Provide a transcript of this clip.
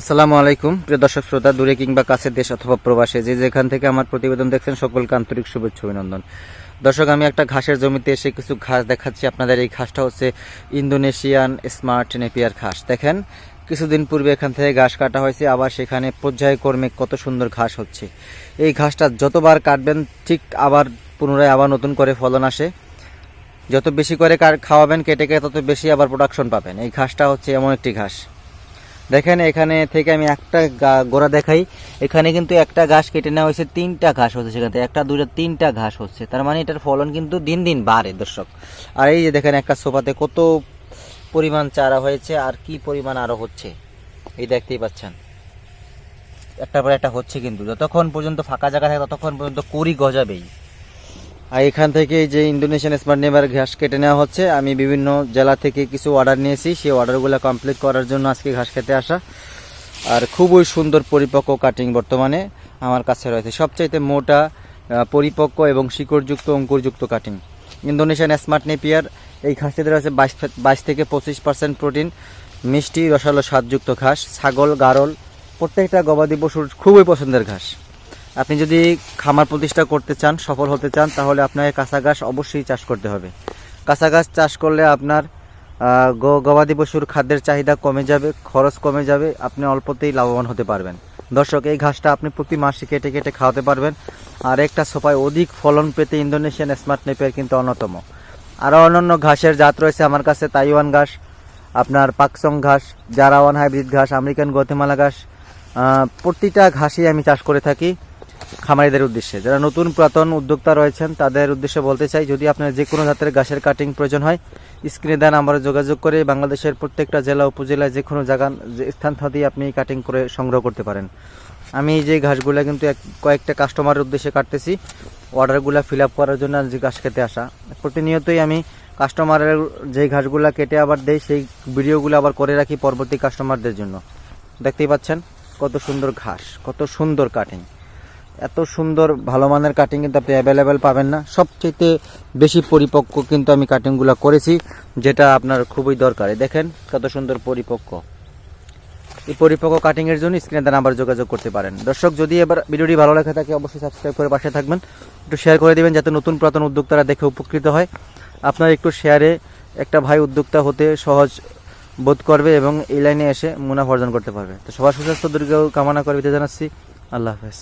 আসসালামু আলাইকুম। প্রিয় দর্শক শ্রোতা, দূরে কিংবা কাছের দেশ অথবা প্রবাসে, যে যেখান থেকে আমার প্রতিবেদন দেখছেন, সকলকে আন্তরিক শুভেচ্ছা, অভিনন্দন। দর্শক, আমি একটা ঘাসের জমিতে এসে কিছু ঘাস দেখাচ্ছি। আপনাদের এই ঘাসটা হচ্ছে ইন্দোনেশিয়ান স্মার্ট নেপিয়ার ঘাস। দেখেন, কিছুদিন পূর্বে এখান থেকে ঘাস কাটা হয়েছে। আবার সেখানে পর্যায়ক্রমে কত সুন্দর ঘাস হচ্ছে। এই ঘাসটা যতবার কাটবেন, ঠিক আবার পুনরায় আবার নতুন করে ফলন আসে। যত বেশি করে কার- খাওয়াবেন, কেটে কেটে তত বেশি আবার প্রোডাকশন পাবেন। এই ঘাসটা হচ্ছে এমন একটি ঘাস। দেখেন, এখানে থেকে আমি একটা গোড়া দেখাই। এখানে কিন্তু একটা ঘাস কেটে নেওয়া হয়েছে, তিনটা ঘাস হচ্ছে সেখান থেকে। একটা, দুইটা, তিনটা ঘাস হচ্ছে। তার মানে এটার ফলন কিন্তু দিন দিন বাড়ে, দর্শক। আর এই যে দেখেন, একটা সোফাতে কত পরিমাণ চারা হয়েছে আর কি পরিমাণ আরও হচ্ছে। এই দেখতেই পাচ্ছেন। একটার পর একটা হচ্ছে কিন্তু। যতক্ষণ পর্যন্ত ফাঁকা জায়গা থাকে, ততক্ষণ পর্যন্ত কুড়ি গজাবেই। আর এখান থেকে যে ইন্দোনেশিয়ান স্মার্ট নেভার ঘাস কেটে নেওয়া হচ্ছে, আমি বিভিন্ন জেলা থেকে কিছু অর্ডার নিয়েছি। সেই অর্ডারগুলো কমপ্লিট করার জন্য আজকে ঘাস খেতে আসা। আর খুবই সুন্দর পরিপক্ক কাটিং বর্তমানে আমার কাছে রয়েছে। সবচাইতে মোটা পরিপক্ক এবং শিকড়যুক্ত, অঙ্কুরযুক্ত কাটিং ইন্দোনেশিয়ান স্মার্ট নেপিয়ার, এই ঘাসটিতে রয়েছে বাইশ বাইশ থেকে পঁচিশ পার্সেন্ট প্রোটিন মিষ্টি, রসালো স্বাদযুক্ত ঘাস, ছাগল, গারল, প্রত্যেকটা গবাদি পশুর খুবই পছন্দের ঘাস। আপনি যদি খামার প্রতিষ্ঠা করতে চান, সফল হতে চান, তাহলে আপনাকে কাঁচা ঘাস অবশ্যই চাষ করতে হবে। কাঁচা ঘাস চাষ করলে আপনার গবাদি পশুর খাদ্যের চাহিদা কমে যাবে, খরচ কমে যাবে, আপনি অল্পতেই লাভবান হতে পারবেন। দর্শক, এই ঘাসটা আপনি প্রতি মাসে কেটে কেটে খাওয়াতে পারবেন। আর একটা সোপায় অধিক ফলন পেতে ইন্দোনেশিয়ান স্মার্ট নেপের কিন্তু অন্যতম। আরও অন্যান্য ঘাসের জাত রয়েছে আমার কাছে, তাইওয়ান ঘাস, আপনার পাকসং ঘাস, জারাওয়ান হাইব্রিড ঘাস, আমেরিকান গতেমালা ঘাস প্রতিটা ঘাসই আমি চাষ করে থাকি। খামারিদের উদ্দেশ্যে। যারা নতুন পুরাতন উদ্যোক্তা রয়েছেন, তাদের উদ্দেশ্যে বলতে চাই, যদি আপনার যে কোনো জাতের ঘাসের কাটিং প্রয়োজন হয় স্ক্রিনে দেন আমরা যোগাযোগ করে বাংলাদেশের প্রত্যেকটা জেলা, উপজেলায় যে কোনো জায়গা স্থান থেকেই আপনি কাটিং করে সংগ্রহ করতে পারেন। আমি যে ঘাসগুলো কিন্তু এক, কয়েকটা কাস্টমারের উদ্দেশ্যে কাটতেছি অর্ডারগুলো ফিল আপ করার জন্য যে ঘাস খেতে আসা। প্রতিনিয়তই আমি কাস্টমারের যে ঘাসগুলো কেটে আবার দেই, সেই ভিডিওগুলো আবার করে রাখি পরবর্তী কাস্টমারদের জন্য। দেখতেই পাচ্ছেন কত সুন্দর ঘাস, কত সুন্দর কাটিং এত সুন্দর ভালো মানের কাটিং কিন্তু আপনি অ্যাভেলেবেল পাবেন না। সবচেয়ে বেশি পরিপক্ক কিন্তু আমি কাটিংগুলো করেছি, যেটা আপনার খুবই দরকারি। দেখেন কত সুন্দর পরিপক্ক। এই পরিপক্ক কাটিং এর জন্য স্ক্রিনে দেন আবার যোগাযোগ করতে পারেন। দর্শক, যদি এবার ভিডিওটি ভালো লাগে থাকে, অবশ্যই সাবস্ক্রাইব করে পাশে থাকবেন। একটু শেয়ার করে দিবেন, যাতে নতুন পুরাতন উদ্যোক্তারা দেখে উপকৃত হয়। আপনার একটু শেয়ারে একটা ভাই উদ্যোক্তা হতে সহজ বোধ করবে এবং এই লাইনে এসে মুনাফা অর্জন করতে পারবে। তো সবার সুস্বাস্থ্য দুর্গ কামনা করে জানাচ্ছি। আল্লাহ হাফেজ।